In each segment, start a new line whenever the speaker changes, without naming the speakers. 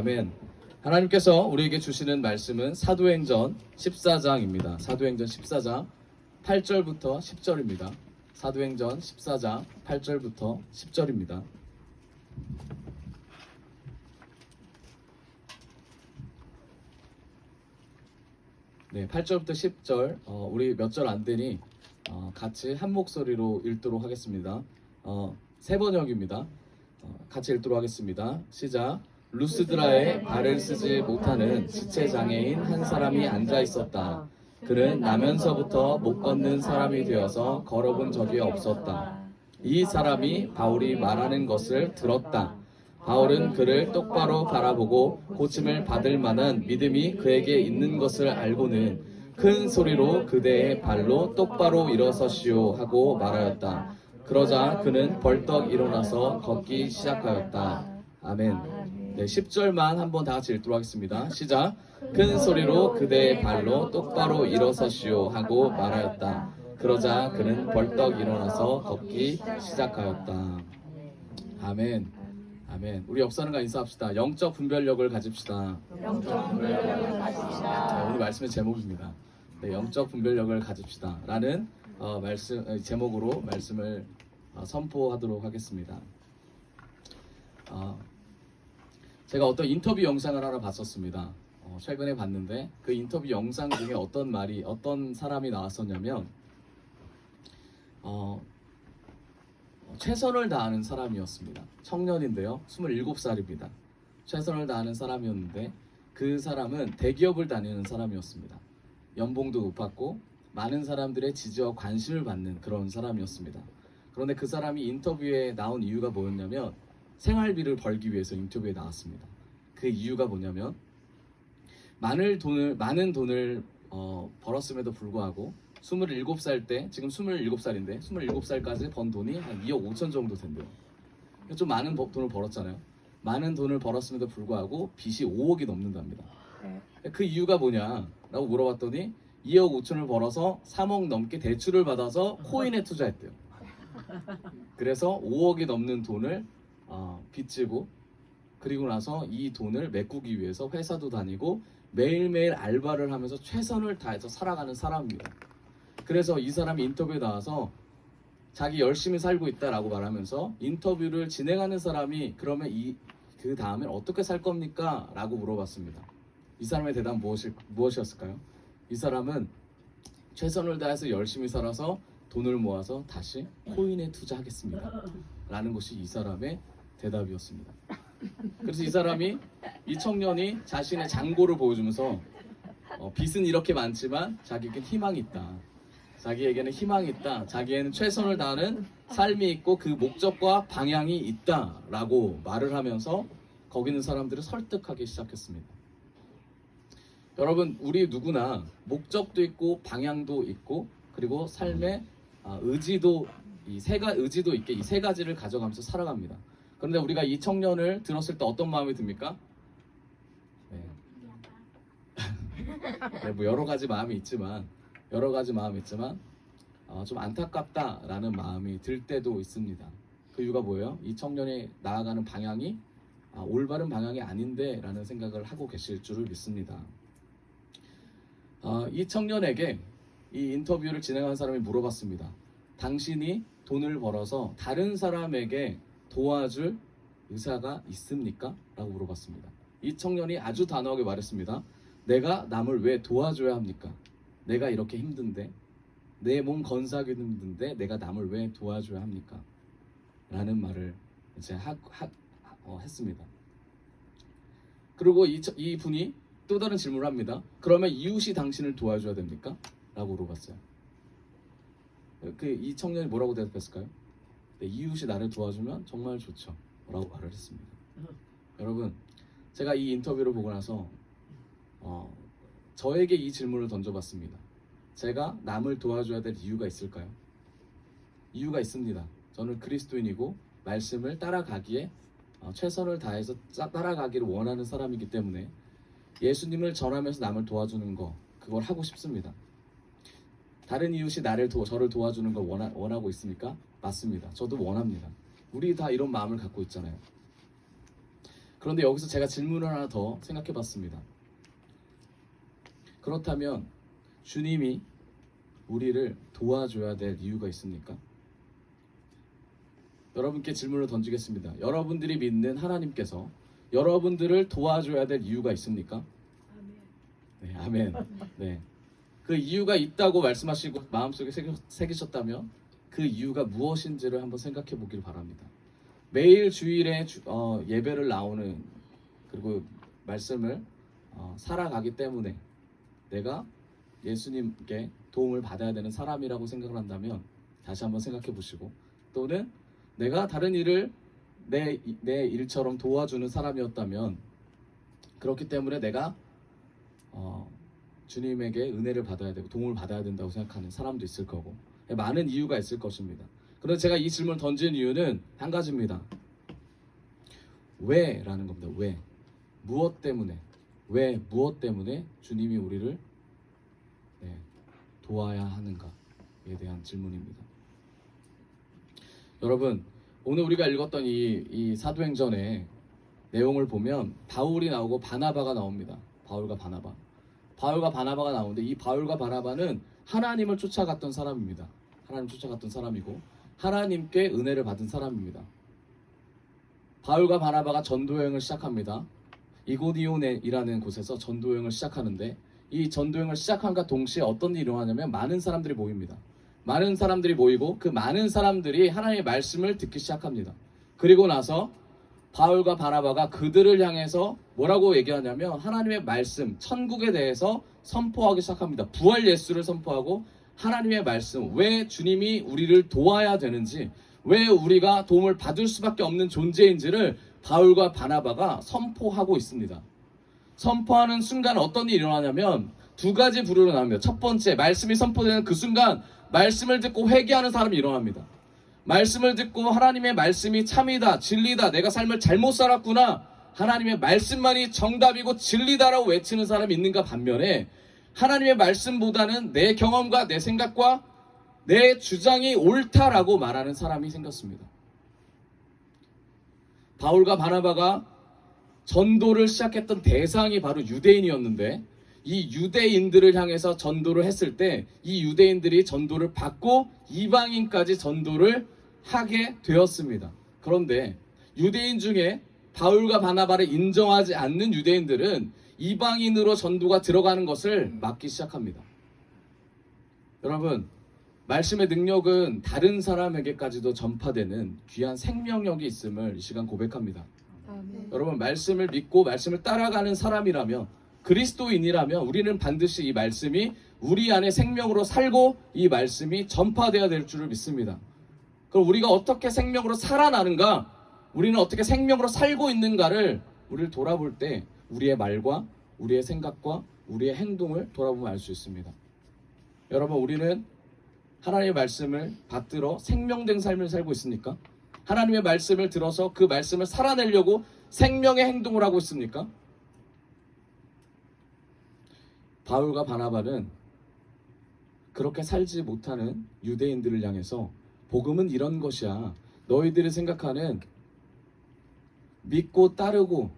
네, 아멘. 하나님께서 우리에게 주시는 말씀은 사도행전 14장입니다. 사도행전 14장 8절부터 10절입니다. 사도행전 14장 8절부터 10절입니다. 네, 8절부터 10절. 어, 우리 몇 절 안 되니 어, 같이 한 목소리로 읽도록 하겠습니다. 어, 세 번역입니다. 어, 같이 읽도록 하겠습니다. 시작. 루스드라에 발을 쓰지 못하는 지체 장애인 한 사람이 앉아 있었다. 그는 나면서부터 못 걷는 사람이 되어서 걸어본 적이 없었다. 이 사람이 바울이 말하는 것을 들었다. 바울은 그를 똑바로 바라보고 고침을 받을 만한 믿음이 그에게 있는 것을 알고는 큰 소리로 그대의 발로 똑바로 일어서시오 하고 말하였다. 그러자 그는 벌떡 일어나서 걷기 시작하였다. 아멘. 네, 10절만 한번 다 같이 읽도록 하겠습니다. 시작. 큰 소리로 그대의 발로 똑바로 일어서시오 하고 말하였다. 그러자 그는 벌떡 일어나서 걷기 시작하였다. 아멘. 아멘. 우리 역사는가 인사합시다. 영적 분별력을 가집시다.
영적 분별력을 가집시다.
네, 오늘 말씀의 제목입니다. 네, 영적 분별력을 가집시다. 라는 어, 말씀 어, 제목으로 말씀을 어, 선포하도록 하겠습니다. 어, 제가 어떤 인터뷰 영상을 하나 봤었습니다. 어, 최근에 봤는데 그 인터뷰 영상 중에 어떤 말이 어떤 사람이 나왔었냐면 어, 어, 최선을 다하는 사람이었습니다. 청년인데요. 27살입니다. 최선을 다하는 사람이었는데 그 사람은 대기업을 다니는 사람이었습니다. 연봉도 높았고 많은 사람들의 지지와 관심을 받는 그런 사람이었습니다. 그런데 그 사람이 인터뷰에 나온 이유가 뭐였냐면 생활비를 벌기 위해서 인터뷰에 나왔습니다. 그 이유가 뭐냐면 많은 돈을 많은 돈을 어, 벌었음에도 불구하고 27살 때 지금 27살인데 27살까지 번 돈이 한 2억 5천 정도 된대요. 좀 많은 버- 돈을 벌었잖아요. 많은 돈을 벌었음에도 불구하고 빚이 5억이 넘는답니다. 그 이유가 뭐냐라고 물어봤더니 2억 5천을 벌어서 3억 넘게 대출을 받아서 코인에 투자했대요. 그래서 5억이 넘는 돈을 어, 빚지고 그리고 나서 이 돈을 메꾸기 위해서 회사도 다니고 매일매일 알바를 하면서 최선을 다해서 살아가는 사람입니다. 그래서 이 사람이 인터뷰에 나와서 자기 열심히 살고 있다라고 말하면서 인터뷰를 진행하는 사람이 그러면 이 그 다음엔 어떻게 살 겁니까? 라고 물어봤습니다. 이 사람의 대답 무엇일, 무엇이었을까요? 이 사람은 최선을 다해서 열심히 살아서 돈을 모아서 다시 코인에 투자하겠습니다. 라는 것이 이 사람의 대답이었습니다. 그래서 이 사람이 이 청년이 자신의 장고를 보여주면서 어, 빚은 이렇게 많지만 자기에겐 희망이 있다. 자기에게는 희망이 있다. 자기에는 최선을 다하는 삶이 있고 그 목적과 방향이 있다라고 말을 하면서 거기 있는 사람들을 설득하기 시작했습니다. 여러분, 우리 누구나 목적도 있고 방향도 있고 그리고 삶의 아, 의지도 이 세가 의지도 있게 이 세 가지를 가져가면서 살아갑니다. 그런데 우리가 이 청년을 들었을 때 어떤 마음이 듭니까? 네. 네, 뭐 여러 가지 마음이 있지만 여러 가지 마음이 있지만 어, 좀 안타깝다라는 마음이 들 때도 있습니다. 그 이유가 뭐예요? 이 청년이 나아가는 방향이 아, 올바른 방향이 아닌데라는 생각을 하고 계실 줄을 믿습니다. 어, 이 청년에게 이 인터뷰를 진행한 사람이 물어봤습니다. 당신이 돈을 벌어서 다른 사람에게 도와줄 의사가 있습니까? 라고 물어봤습니다. 이 청년이 아주 단호하게 말했습니다. 내가 남을 왜 도와줘야 합니까? 내가 이렇게 힘든데 내 몸 건사하기도 힘든데 내가 남을 왜 도와줘야 합니까? 라는 말을 이제 하, 하, 어, 했습니다. 그리고 이, 저- 이 분이 또 다른 질문을 합니다. 그러면 이웃이 당신을 도와줘야 됩니까? 라고 물어봤어요. 그 이 청년이 뭐라고 대답했을까요? 네, 이웃이 나를 도와주면 정말 좋죠. 라고 말을 했습니다. 여러분, 제가 이 인터뷰를 보고 나서 어, 저에게 이 질문을 던져봤습니다. 제가 남을 도와줘야 될 이유가 있을까요? 이유가 있습니다. 저는 그리스도인이고 말씀을 따라가기에 어, 최선을 다해서 따- 따라가기를 원하는 사람이기 때문에 예수님을 전하면서 남을 도와주는 거 그걸 하고 싶습니다. 다른 이웃이 나를 도, 저를 도와주는 걸 원하, 원하고 있습니까? 맞습니다. 저도 원합니다. 우리 다 이런 마음을 갖고 있잖아요. 그런데 여기서 제가 질문을 하나 더 생각해 봤습니다. 그렇다면 주님이 우리를 도와줘야 될 이유가 있습니까? 여러분께 질문을 던지겠습니다. 여러분들이 믿는 하나님께서 여러분들을 도와줘야 될 이유가 있습니까? 네, 아멘. 네. 그 이유가 있다고 말씀하시고 마음속에 새기- 새기셨다면 그 이유가 무엇인지를 한번 생각해 보길 바랍니다. 매일 주일에 주- 어, 예배를 나오는 그리고 말씀을 어, 살아가기 때문에 내가 예수님께 도움을 받아야 되는 사람이라고 생각을 한다면 다시 한번 생각해 보시고 또는 내가 다른 일을 내, 내 일처럼 도와주는 사람이었다면 그렇기 때문에 내가 어, 주님에게 은혜를 받아야 되고 도움을 받아야 된다고 생각하는 사람도 있을 거고 많은 이유가 있을 것입니다. 그런데 제가 이 질문을 던진 이유는 한 가지입니다. 왜 라는 겁니다. 왜? 무엇 때문에? 왜 무엇 때문에 주님이 우리를 네, 도와야 하는가에 대한 질문입니다. 여러분 오늘 우리가 읽었던 이, 이 사도행전의 내용을 보면 바울이 나오고 바나바가 나옵니다. 바울과 바나바. 바울과 바나바가 나오는데 이 바울과 바나바는 하나님을 쫓아갔던 사람입니다. 하나님 쫓아갔던 사람이고 하나님께 은혜를 받은 사람입니다. 바울과 바나바가 전도 여행을 시작합니다. 이고디오네이라는 곳에서 전도 여행을 시작하는데 이 전도 여행을 시작함과 동시에 어떤 일이 일어나냐면 많은 사람들이 모입니다. 많은 사람들이 모이고 그 많은 사람들이 하나님의 말씀을 듣기 시작합니다. 그리고 나서 바울과 바나바가 그들을 향해서 뭐라고 얘기하냐면 하나님의 말씀, 천국에 대해서 선포하기 시작합니다. 부활 예수를 선포하고 하나님의 말씀, 왜 주님이 우리를 도와야 되는지, 왜 우리가 도움을 받을 수밖에 없는 존재인지를 바울과 바나바가 선포하고 있습니다. 선포하는 순간 어떤 일이 일어나냐면 두 가지 부류로 나옵니다. 첫 번째, 말씀이 선포되는 그 순간 말씀을 듣고 회개하는 사람이 일어납니다. 말씀을 듣고 하나님의 말씀이 참이다, 진리다, 내가 삶을 잘못 살았구나, 하나님의 말씀만이 정답이고 진리다라고 외치는 사람이 있는가 반면에 하나님의 말씀보다는 내 경험과 내 생각과 내 주장이 옳다라고 말하는 사람이 생겼습니다. 바울과 바나바가 전도를 시작했던 대상이 바로 유대인이었는데 이 유대인들을 향해서 전도를 했을 때 이 유대인들이 전도를 받고 이방인까지 전도를 하게 되었습니다. 그런데 유대인 중에 바울과 바나바를 인정하지 않는 유대인들은 이방인으로 전도가 들어가는 것을 막기 시작합니다. 여러분, 말씀의 능력은 다른 사람에게까지도 전파되는 귀한 생명력이 있음을 이 시간 고백합니다. 여러분 말씀을 믿고 말씀을 따라가는 사람이라면 그리스도인이라면 우리는 반드시 이 말씀이 우리 안에 생명으로 살고 이 말씀이 전파되어야 될 줄을 믿습니다. 그럼 우리가 어떻게 생명으로 살아나는가? 우리는 어떻게 생명으로 살고 있는가를 우리를 돌아볼 때 우리의 말과 우리의 생각과 우리의 행동을 돌아보면 알 수 있습니다. 여러분 우리는 하나님의 말씀을 받들어 생명된 삶을 살고 있습니까? 하나님의 말씀을 들어서 그 말씀을 살아내려고 생명의 행동을 하고 있습니까? 바울과 바나바는 그렇게 살지 못하는 유대인들을 향해서 복음은 이런 것이야. 너희들이 생각하는 믿고 따르고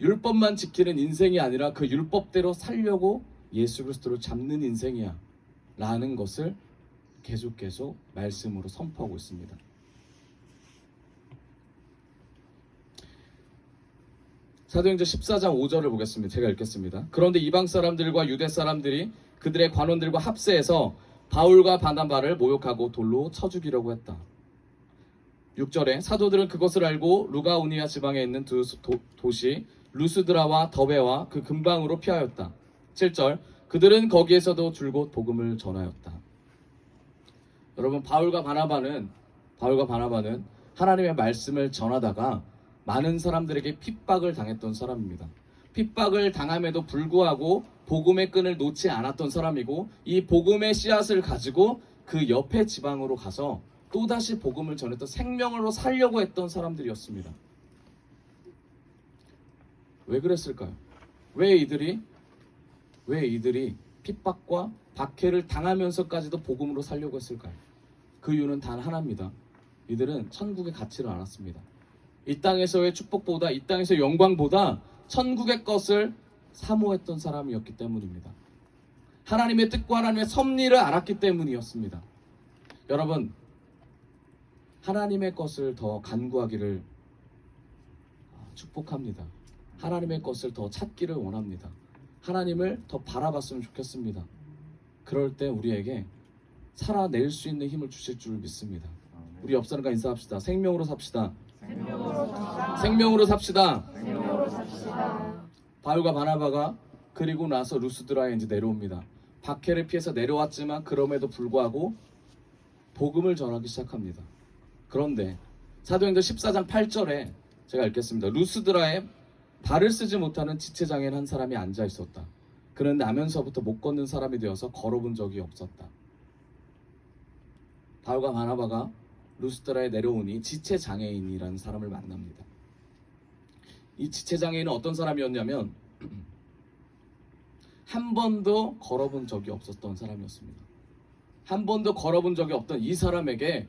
율법만 지키는 인생이 아니라 그 율법대로 살려고 예수 그리스도를 잡는 인생이야. 라는 것을 계속 계속 말씀으로 선포하고 있습니다. 사도행전 14장 5절을 보겠습니다. 제가 읽겠습니다. 그런데 이방 사람들과 유대 사람들이 그들의 관원들과 합세해서 바울과 바나바를 모욕하고 돌로 쳐 죽이려고 했다. 6절에 사도들은 그것을 알고 루가우니아 지방에 있는 두 도, 도시 루스드라와 더베와 그 근방으로 피하였다. 7절 그들은 거기에서도 줄곧 복음을 전하였다. 여러분 바울과 바나바는 바울과 바나바는 하나님의 말씀을 전하다가 많은 사람들에게 핍박을 당했던 사람입니다. 핍박을 당함에도 불구하고 복음의 끈을 놓지 않았던 사람이고 이 복음의 씨앗을 가지고 그 옆에 지방으로 가서 또다시 복음을 전했던 생명으로 살려고 했던 사람들이었습니다. 왜 그랬을까요? 왜 이들이 왜 이들이 핍박과 박해를 당하면서까지도 복음으로 살려고 했을까요? 그 이유는 단 하나입니다. 이들은 천국에 갇지를 않았습니다. 이 땅에서의 축복보다 이 땅에서의 영광보다 천국의 것을 사모했던 사람이었기 때문입니다. 하나님의 뜻과 하나님의 섭리를 알았기 때문이었습니다. 여러분, 하나님의 것을 더 간구하기를 축복합니다. 하나님의 것을 더 찾기를 원합니다. 하나님을 더 바라봤으면 좋겠습니다. 그럴 때 우리에게 살아낼 수 있는 힘을 주실 줄 믿습니다. 우리 옆 사람과 인사합시다. 생명으로 삽시다. 생명으로 삽시다. 바울과 바나바가 그리고 나서 루스드라에 이제 내려옵니다. 박해를 피해서 내려왔지만 그럼에도 불구하고 복음을 전하기 시작합니다. 그런데 사도행전 14장 8절에 제가 읽겠습니다. 루스드라에 발을 쓰지 못하는 지체장애인 한 사람이 앉아 있었다. 그는 나면서부터 못 걷는 사람이 되어서 걸어본 적이 없었다. 바울과 바나바가 루스드라에 내려오니 지체장애인이라는 사람을 만납니다. 이 지체장애인은 어떤 사람이었냐면 한 번도 걸어본 적이 없었던 사람이었습니다. 한 번도 걸어본 적이 없던 이 사람에게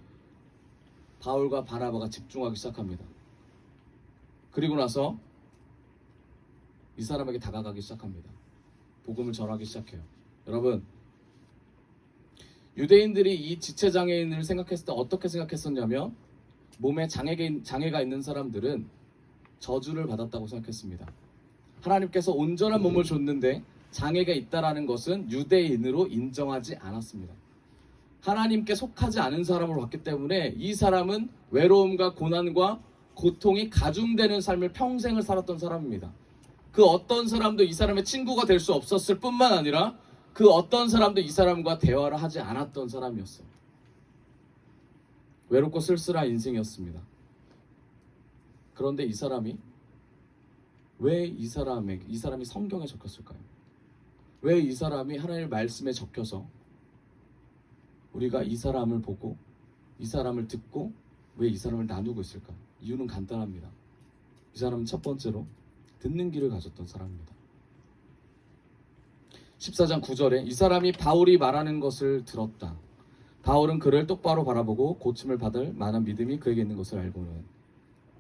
바울과 바나바가 집중하기 시작합니다. 그리고 나서 이 사람에게 다가가기 시작합니다. 복음을 전하기 시작해요. 여러분, 유대인들이 이 지체 장애인을 생각했을 때 어떻게 생각했었냐면 몸에 장애가, 장애가 있는 사람들은 저주를 받았다고 생각했습니다. 하나님께서 온전한 몸을 줬는데 장애가 있다라는 것은 유대인으로 인정하지 않았습니다. 하나님께 속하지 않은 사람으로 봤기 때문에 이 사람은 외로움과 고난과 고통이 가중되는 삶을 평생을 살았던 사람입니다. 그 어떤 사람도 이 사람의 친구가 될 수 없었을 뿐만 아니라 그 어떤 사람도 이 사람과 대화를 하지 않았던 사람이었어요. 외롭고 쓸쓸한 인생이었습니다. 그런데 이 사람이 왜 이 사람의 이 사람이 성경에 적혔을까요? 왜 이 사람이 하나님의 말씀에 적혀서 우리가 이 사람을 보고 이 사람을 듣고 왜 이 사람을 나누고 있을까? 이유는 간단합니다. 이 사람은 첫 번째로 듣는 길을 가졌던 사람입니다. 14장 9절에 이 사람이 바울이 말하는 것을 들었다. 바울은 그를 똑바로 바라보고 고침을 받을 만한 믿음이 그에게 있는 것을 알고는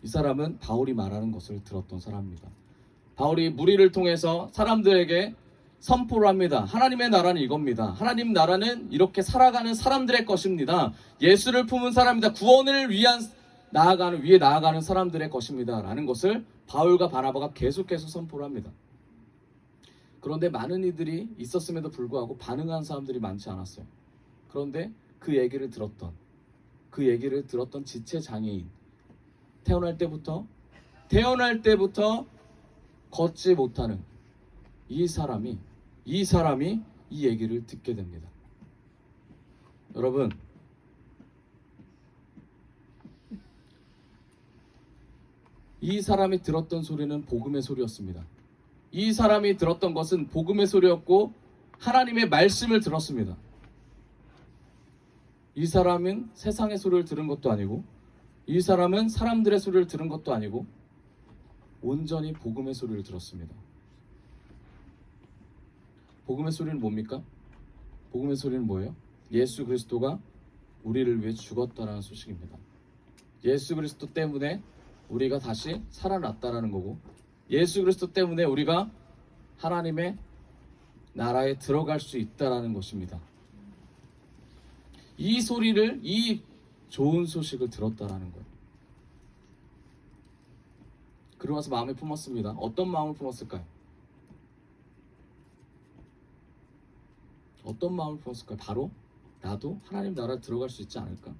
이 사람은 바울이 말하는 것을 들었던 사람입니다. 바울이 무리를 통해서 사람들에게 선포를 합니다. 하나님의 나라는 이겁니다. 하나님 나라는 이렇게 살아가는 사람들의 것입니다. 예수를 품은 사람이다. 구원을 위한 나아가는 위에 나아가는 사람들의 것입니다 라는 것을 바울과 바나바가 계속해서 선포를 합니다. 그런데 많은 이들이 있었음에도 불구하고 반응한 사람들이 많지 않았어요. 그런데 그 얘기를 들었던 그 얘기를 들었던 지체 장애인 태어날 때부터 태어날 때부터 걷지 못하는 이 사람이 이 사람이 이 얘기를 듣게 됩니다. 여러분 이 사람이 들었던 소리는 복음의 소리였습니다. 이 사람이 들었던 것은 복음의 소리였고 하나님의 말씀을 들었습니다. 이 사람은 세상의 소리를 들은 것도 아니고 이 사람은 사람들의 소리를 들은 것도 아니고 온전히 복음의 소리를 들었습니다. 복음의 소리는 뭡니까? 복음의 소리는 뭐예요? 예수 그리스도가 우리를 위해 죽었다라는 소식입니다. 예수 그리스도 때문에 우리가 다시 살아났다라는 거고 예수 그리스도 때문에 우리가 하나님의 나라에 들어갈 수 있다라는 것입니다. 이 소리를 이 좋은 소식을 들었다라는 거예요. 그러고 나서 마음에 품었습니다. 어떤 마음을 품었을까요? 어떤 마음을 품었을까요? 바로 나도 하나님 나라에 들어갈 수 있지 않을까?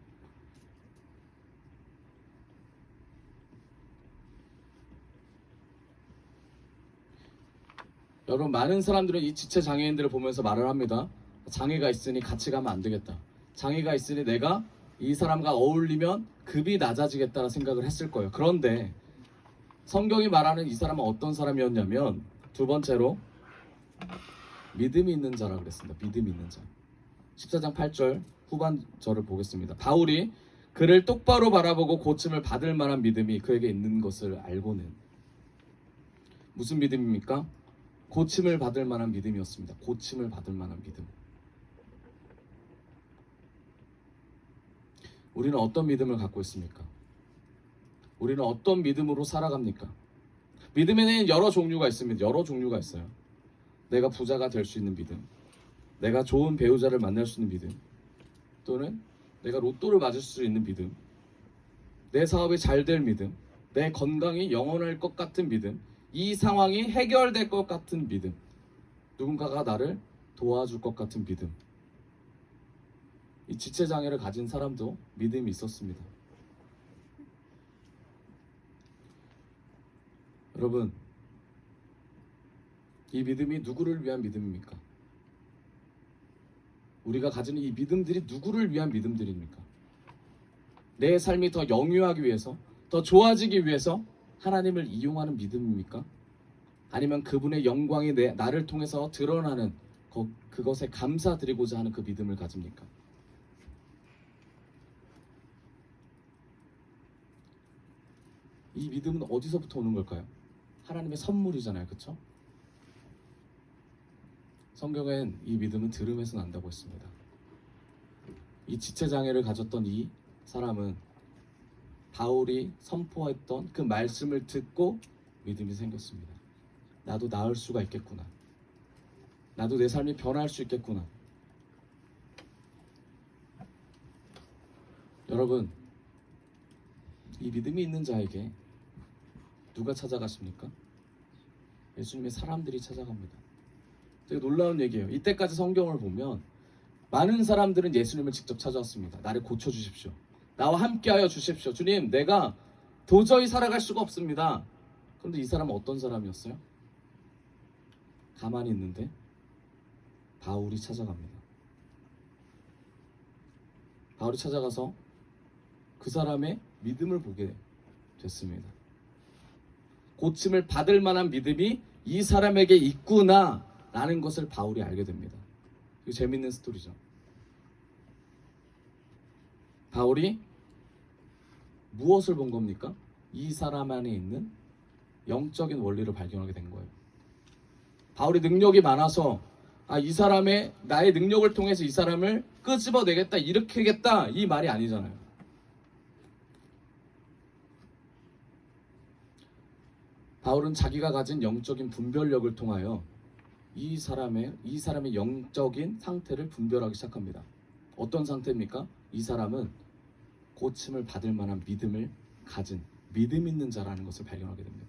여러분 많은 사람들은 이 지체 장애인들을 보면서 말을 합니다. 장애가 있으니 같이 가면 안 되겠다. 장애가 있으니 내가 이 사람과 어울리면 급이 낮아지겠다는 생각을 했을 거예요. 그런데 성경이 말하는 이 사람은 어떤 사람이었냐면 두 번째로 믿음이 있는 자라 그랬습니다. 믿음이 있는 자. 14장 8절 후반 절을 보겠습니다. 바울이 그를 똑바로 바라보고 고침을 받을 만한 믿음이 그에게 있는 것을 알고는 무슨 믿음입니까? 고침을 받을 만한 믿음이었습니다. 고침을 받을 만한 믿음. 우리는 어떤 믿음을 갖고 있습니까? 우리는 어떤 믿음으로 살아갑니까? 믿음에는 여러 종류가 있습니다. 여러 종류가 있어요. 내가 부자가 될 수 있는 믿음, 내가 좋은 배우자를 만날 수 있는 믿음, 또는 내가 로또를 맞을 수 있는 믿음, 내 사업이 잘 될 믿음, 내 건강이 영원할 것 같은 믿음, 이 상황이 해결될 것 같은 믿음, 누군가가 나를 도와줄 것 같은 믿음. 이 지체 장애를 가진 사람도 믿음이 있었습니다. 여러분, 이 믿음이 누구를 위한 믿음입니까? 우리가 가지는 이 믿음들이 누구를 위한 믿음들입니까? 내 삶이 더 영유하기 위해서, 더 좋아지기 위해서 하나님을 이용하는 믿음입니까? 아니면 그분의 영광이 내, 나를 통해서 드러나는 거- 그것에 감사드리고자 하는 그 믿음을 가집니까? 이 믿음은 어디서부터 오는 걸까요? 하나님의 선물이잖아요, 그렇죠? 성경엔 이 믿음은 들음에서 난다고 했습니다. 이 지체 장애를 가졌던 이 사람은 바울이 선포했던 그 말씀을 듣고 믿음이 생겼습니다. 나도 나을 수가 있겠구나. 나도 내 삶이 변할 수 있겠구나. 여러분, 이 믿음이 있는 자에게 누가 찾아가십니까? 예수님의 사람들이 찾아갑니다. 되게 놀라운 얘기예요. 이때까지 성경을 보면 많은 사람들은 예수님을 직접 찾아왔습니다. 나를 고쳐 주십시오. 나와 함께하여 주십시오. 주님, 내가 도저히 살아갈 수가 없습니다. 그런데 이 사람은 어떤 사람이었어요? 가만히 있는데 바울이 찾아갑니다. 바울이 찾아가서 그 사람의 믿음을 보게 됐습니다. 고침을 받을 만한 믿음이 이 사람에게 있구나 라는 것을 바울이 알게 됩니다. 이거 재밌는 스토리죠. 바울이 무엇을 본 겁니까? 이 사람 안에 있는 영적인 원리를 발견하게 된 거예요. 바울이 능력이 많아서 아, 이 사람의 나의 능력을 통해서 이 사람을 끄집어내겠다, 일으키겠다 이 말이 아니잖아요. 바울은 자기가 가진 영적인 분별력을 통하여 이 사람의 이 사람의 영적인 상태를 분별하기 시작합니다. 어떤 상태입니까? 이 사람은 고침을 받을 만한 믿음을 가진 믿음 있는 자라는 것을 발견하게 됩니다.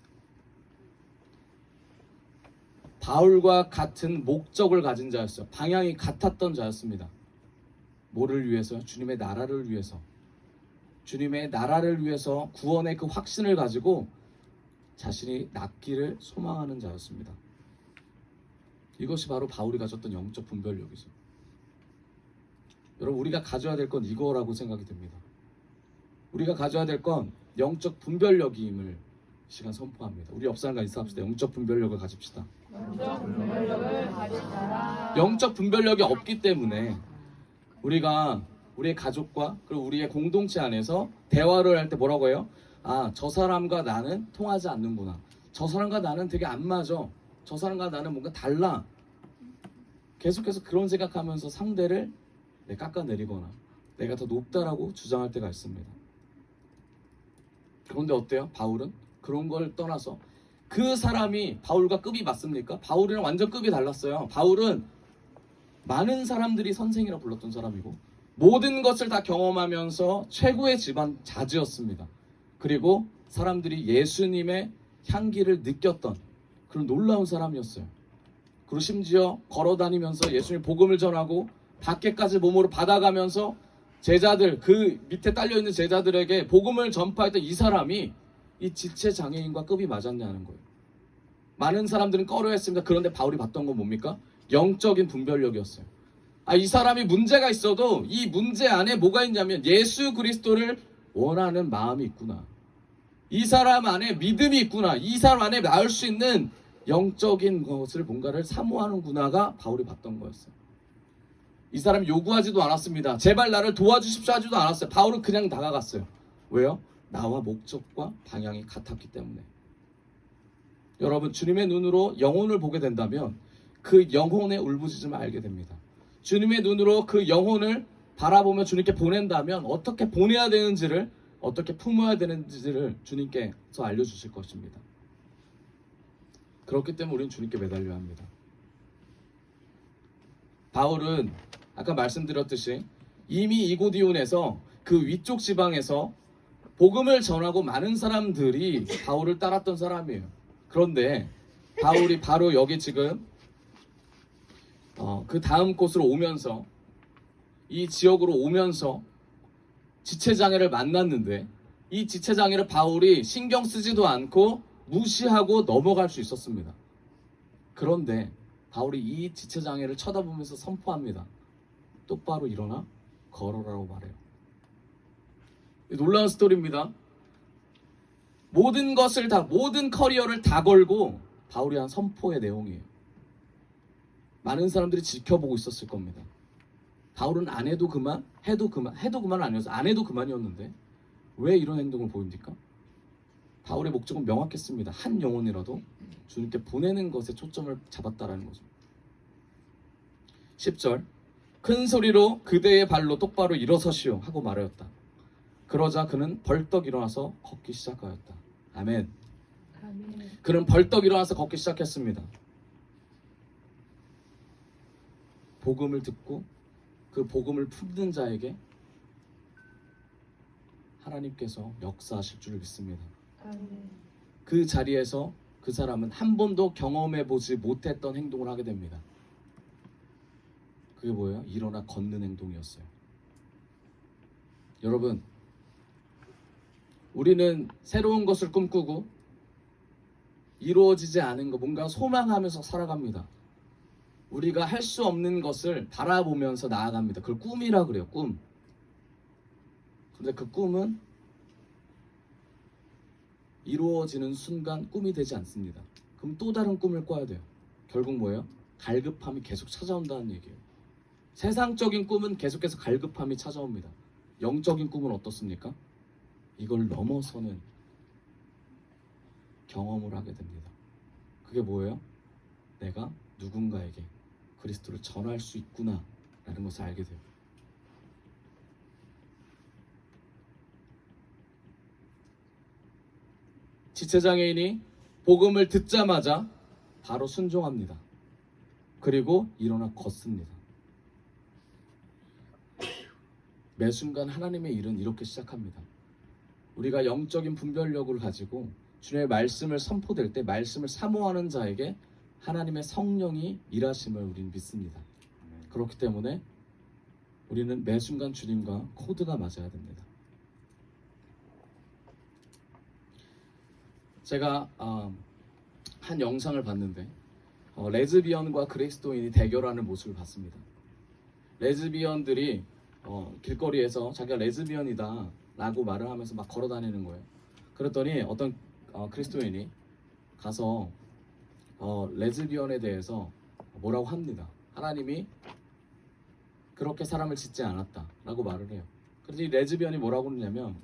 바울과 같은 목적을 가진 자였어요. 방향이 같았던 자였습니다. 뭐를 위해서요? 주님의 나라를 위해서. 주님의 나라를 위해서 구원의 그 확신을 가지고 자신이 낫기를 소망하는 자였습니다. 이것이 바로 바울이 가졌던 영적 분별력이죠. 여러분 우리가 가져야 될 건 이거라고 생각이 듭니다. 우리가 가져야 될 건 영적 분별력임을 이 시간 선포합니다. 우리 옆 사람과 인사합시다. 영적 분별력을 가집시다.
분별력을 가진 자라.
영적 분별력이 없기 때문에 우리가 우리의 가족과 그리고 우리의 공동체 안에서 대화를 할 때 뭐라고 해요? 아, 저 사람과 나는 통하지 않는구나. 저 사람과 나는 되게 안 맞아. 저 사람과 나는 뭔가 달라. 계속해서 그런 생각하면서 상대를 내 깎아내리거나 내가 더 높다라고 주장할 때가 있습니다. 그런데 어때요? 바울은 그런 걸 떠나서 그 사람이 바울과 급이 맞습니까? 바울이랑 완전 급이 달랐어요. 바울은 많은 사람들이 선생이라 불렀던 사람이고 모든 것을 다 경험하면서 최고의 집안 자지였습니다. 그리고 사람들이 예수님의 향기를 느꼈던 그런 놀라운 사람이었어요. 그리고 심지어 걸어 다니면서 예수님 복음을 전하고 밖에까지 몸으로 받아가면서 제자들 그 밑에 딸려 있는 제자들에게 복음을 전파했던 이 사람이 이 지체 장애인과 급이 맞았냐는 거예요. 많은 사람들은 꺼려했습니다. 그런데 바울이 봤던 건 뭡니까? 영적인 분별력이었어요. 아, 이 사람이 문제가 있어도 이 문제 안에 뭐가 있냐면 예수 그리스도를 원하는 마음이 있구나. 이 사람 안에 믿음이 있구나. 이 사람 안에 나을 수 있는 영적인 것을 뭔가를 사모하는구나가 바울이 봤던 거였어요. 이 사람이 요구하지도 않았습니다. 제발 나를 도와주십시오 하지도 않았어요. 바울은 그냥 다가갔어요. 왜요? 나와 목적과 방향이 같았기 때문에. 여러분, 주님의 눈으로 영혼을 보게 된다면 그 영혼의 울부짖음을 알게 됩니다. 주님의 눈으로 그 영혼을 바라보며 주님께 보낸다면 어떻게 보내야 되는지를 어떻게 품어야 되는지를 주님께서 알려주실 것입니다. 그렇기 때문에 우리는 주님께 매달려야 합니다. 바울은 아까 말씀드렸듯이 이미 이고디온에서 그 위쪽 지방에서 복음을 전하고 많은 사람들이 바울을 따랐던 사람이에요. 그런데 바울이 바로 여기 지금 어, 그 다음 곳으로 오면서 이 지역으로 오면서 지체장애를 만났는데 이 지체장애를 바울이 신경 쓰지도 않고 무시하고 넘어갈 수 있었습니다. 그런데 바울이 이 지체장애를 쳐다보면서 선포합니다. 똑바로 일어나 걸어라고 말해요. 놀라운 스토리입니다. 모든 것을 다 모든 커리어를 다 걸고 바울이 한 선포의 내용이에요. 많은 사람들이 지켜보고 있었을 겁니다. 바울은 안 해도 그만, 해도 그만, 해도 그만 아니었어. 안 해도 그만이었는데 왜 이런 행동을 보입니까? 바울의 목적은 명확했습니다. 한 영혼이라도 주님께 보내는 것에 초점을 잡았다라는 거죠. 10절 큰 소리로 그대의 발로 똑바로 일어서시오 하고 말하였다. 그러자 그는 벌떡 일어나서 걷기 시작하였다. 아멘.
아멘.
그는 벌떡 일어나서 걷기 시작했습니다. 복음을 듣고 그 복음을 품는 자에게 하나님께서 역사하실 줄 믿습니다. 그 자리에서 그 사람은 한 번도 경험해 보지 못했던 행동을 하게 됩니다. 그게 뭐예요? 일어나 걷는 행동이었어요. 여러분, 우리는 새로운 것을 꿈꾸고 이루어지지 않은 거 뭔가 소망하면서 살아갑니다. 우리가 할 수 없는 것을 바라보면서 나아갑니다. 그걸 꿈이라 그래요. 꿈. 근데 그 꿈은 이루어지는 순간 꿈이 되지 않습니다. 그럼 또 다른 꿈을 꿔야 돼요. 결국 뭐예요? 갈급함이 계속 찾아온다는 얘기예요. 세상적인 꿈은 계속해서 갈급함이 찾아옵니다. 영적인 꿈은 어떻습니까? 이걸 넘어서는 경험을 하게 됩니다. 그게 뭐예요? 내가 누군가에게 그리스도를 전할 수 있구나 라는 것을 알게 돼요. 지체장애인이 복음을 듣자마자 바로 순종합니다. 그리고 일어나 걷습니다. 매 순간 하나님의 일은 이렇게 시작합니다. 우리가 영적인 분별력을 가지고 주님의 말씀을 선포될 때 말씀을 사모하는 자에게 하나님의 성령이 일하심을 우리는 믿습니다. 그렇기 때문에 우리는 매 순간 주님과 코드가 맞아야 됩니다. 제가 어, 한 영상을 봤는데 어, 레즈비언과 그리스도인이 대결하는 모습을 봤습니다. 레즈비언들이 어, 길거리에서 자기가 레즈비언이다 라고 말을 하면서 막 걸어다니는 거예요. 그랬더니 어떤 어, 그리스도인이 가서 어, 레즈비언에 대해서 뭐라고 합니다. 하나님이 그렇게 사람을 짓지 않았다라고 말을 해요. 그래서 이 레즈비언이 뭐라고 그러냐면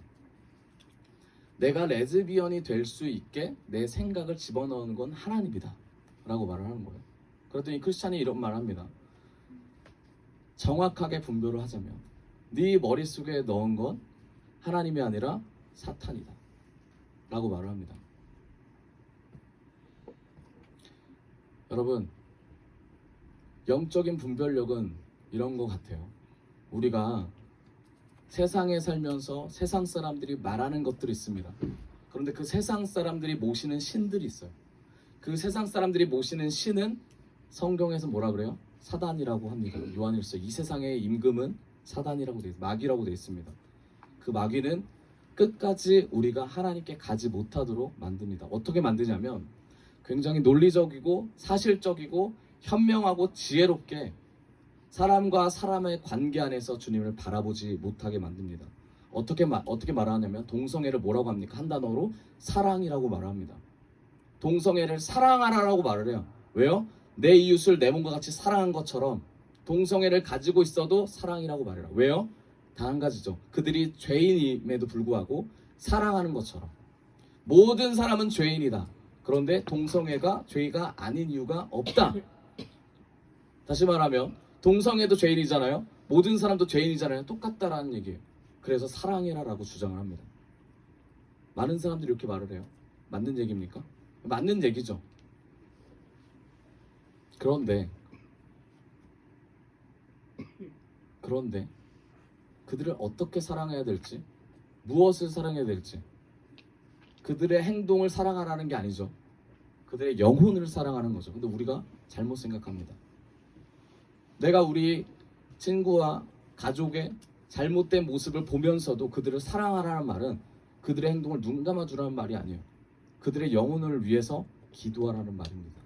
내가 레즈비언이 될 수 있게 내 생각을 집어넣는 건 하나님이다 라고 말을 하는 거예요. 그랬더니 크리스찬이 이런 말을 합니다. 정확하게 분별을 하자면 네 머릿속에 넣은 건 하나님이 아니라 사탄이다 라고 말을 합니다. 여러분 영적인 분별력은 이런 것 같아요. 우리가 세상에 살면서 세상 사람들이 말하는 것들이 있습니다. 그런데 그 세상 사람들이 모시는 신들이 있어요. 그 세상 사람들이 모시는 신은 성경에서 뭐라 그래요? 사단이라고 합니다. 요한일서 이 세상의 임금은 사단이라고 돼 마귀라고 돼 있습니다. 그 마귀는 끝까지 우리가 하나님께 가지 못하도록 만듭니다. 어떻게 만드냐면 굉장히 논리적이고 사실적이고 현명하고 지혜롭게 사람과 사람의 관계 안에서 주님을 바라보지 못하게 만듭니다. 어떻게 말 어떻게 말하냐면 동성애를 뭐라고 합니까? 한 단어로 사랑이라고 말합니다. 동성애를 사랑하라라고 말을 해요. 왜요? 내 이웃을 내 몸과 같이 사랑한 것처럼 동성애를 가지고 있어도 사랑이라고 말해라. 왜요? 단한 가지죠. 그들이 죄인임에도 불구하고 사랑하는 것처럼 모든 사람은 죄인이다. 그런데 동성애가 죄가 아닌 이유가 없다. 다시 말하면 동성애도 죄인이잖아요. 모든 사람도 죄인이잖아요. 똑같다라는 얘기예요. 그래서 사랑해라라고 주장을 합니다. 많은 사람들이 이렇게 말을 해요. 맞는 얘기입니까? 맞는 얘기죠. 그런데 그런데 그들을 어떻게 사랑해야 될지 무엇을 사랑해야 될지 그들의 행동을 사랑하라는 게 아니죠. 그들의 영혼을 사랑하는 거죠. 근데 우리가 잘못 생각합니다. 내가 우리 친구와 가족의 잘못된 모습을 보면서도 그들을 사랑하라는 말은 그들의 행동을 눈 감아주라는 말이 아니에요. 그들의 영혼을 위해서 기도하라는 말입니다.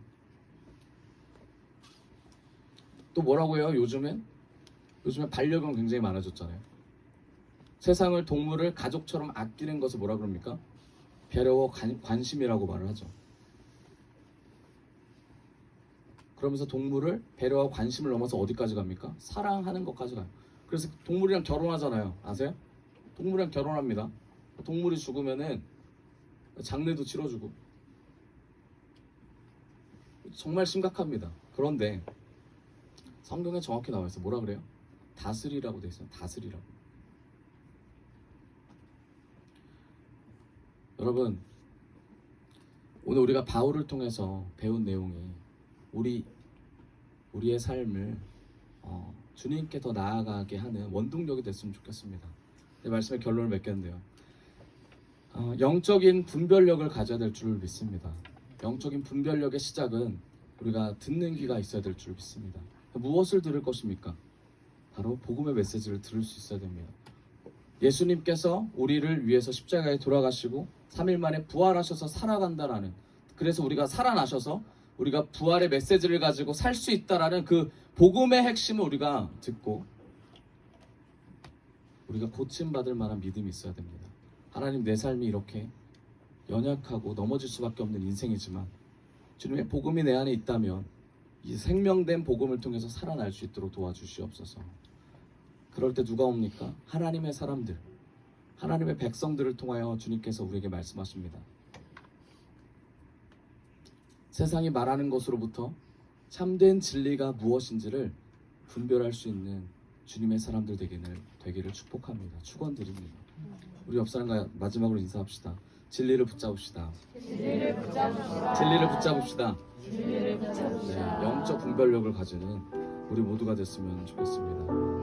또 뭐라고요? 요즘엔 요즘에 반려견 굉장히 많아졌잖아요. 세상을 동물을 가족처럼 아끼는 것을 뭐라 그럽니까? 배려와 관, 관심이라고 말을 하죠. 그러면서 동물을 배려와 관심을 넘어서 어디까지 갑니까? 사랑하는 것까지 가요. 그래서 동물이랑 결혼하잖아요. 아세요? 동물이랑 결혼합니다. 동물이 죽으면은 장례도 치러주고 정말 심각합니다. 그런데 성경에 정확히 나와 있어. 뭐라 그래요? 다스리라고 돼 있어요. 다스리라고. 여러분 오늘 우리가 바울을 통해서 배운 내용이 우리 우리의 삶을 어, 주님께 더 나아가게 하는 원동력이 됐으면 좋겠습니다. 내 말씀의 결론을 맺겠는데요. 어, 영적인 분별력을 가져야 될줄 믿습니다. 영적인 분별력의 시작은 우리가 듣는 귀가 있어야 될 줄 믿습니다. 무엇을 들을 것입니까? 바로 복음의 메시지를 들을 수 있어야 됩니다. 예수님께서 우리를 위해서 십자가에 돌아가시고 3일 만에 부활하셔서 살아간다라는 그래서 우리가 살아나셔서 우리가 부활의 메시지를 가지고 살 수 있다라는 그 복음의 핵심을 우리가 듣고 우리가 고침 받을 만한 믿음이 있어야 됩니다. 하나님 내 삶이 이렇게 연약하고 넘어질 수밖에 없는 인생이지만 주님의 복음이 내 안에 있다면 이 생명된 복음을 통해서 살아날 수 있도록 도와주시옵소서. 그럴 때 누가 옵니까? 하나님의 사람들, 하나님의 백성들을 통하여 주님께서 우리에게 말씀하십니다. 세상이 말하는 것으로부터 참된 진리가 무엇인지를 분별할 수 있는 주님의 사람들 되기를 되기를 축복합니다. 축원드립니다. 우리 옆 사람과 마지막으로 인사합시다. 진리를 붙잡읍시다.
진리를 붙잡으시라.
진리를 붙잡읍시다.
진리를
네,
붙잡으시라.
영적 분별력을 가지는 우리 모두가 됐으면 좋겠습니다.